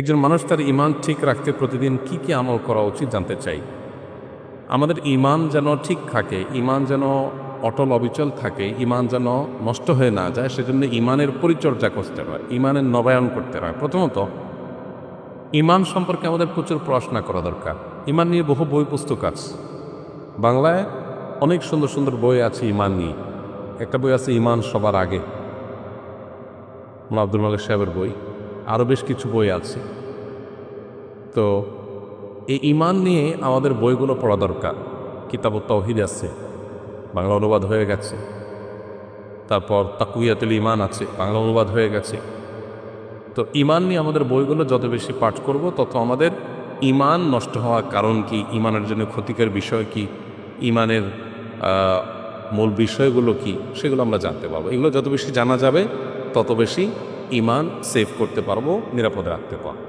একজন মানুষ তার ইমান ঠিক রাখতে প্রতিদিন কি কি আমল করা উচিত জানতে চাই। আমাদের ইমান যেন ঠিক থাকে ইমান যেন অটল অবিচল থাকে ইমান যেন নষ্ট হয়ে না যায়, সেজন্য ইমানের পরিচর্যা করতে হয় ইমানের নবায়ন করতে হয়। প্রথমত ইমান সম্পর্কে আমাদের প্রচুর পড়াশোনা করা দরকার। ইমান নিয়ে বহু বই পুস্তক আছে। বাংলায় অনেক সুন্দর সুন্দর বই আছে ইমান নিয়ে। একটা বই আছে ইমান সবার আগে। আব্দুল মালিক সাহেবের বই। আরও বেশ কিছু বই আছে। তো এই ইমান নিয়ে আমাদের বইগুলো পড়া দরকার। কিতাব তৌহিদ আছে, বাংলা অনুবাদ হয়ে গেছে। তারপর তাকুয়াতুল ইমান আছে, বাংলা অনুবাদ হয়ে গেছে। তো ইমান নিয়ে আমাদের বইগুলো যত বেশি পাঠ করব, তত আমাদের ইমান নষ্ট হওয়ার কারণ কি ইমানের জন্য ক্ষতিকর বিষয় কি ইমানের মূল বিষয়গুলো কি, সেগুলো আমরা জানতে পারব। এগুলো যত বেশি জানা যাবে, তত বেশি ইমান সেভ করতে পারব নিরাপদ রাখতে পারব।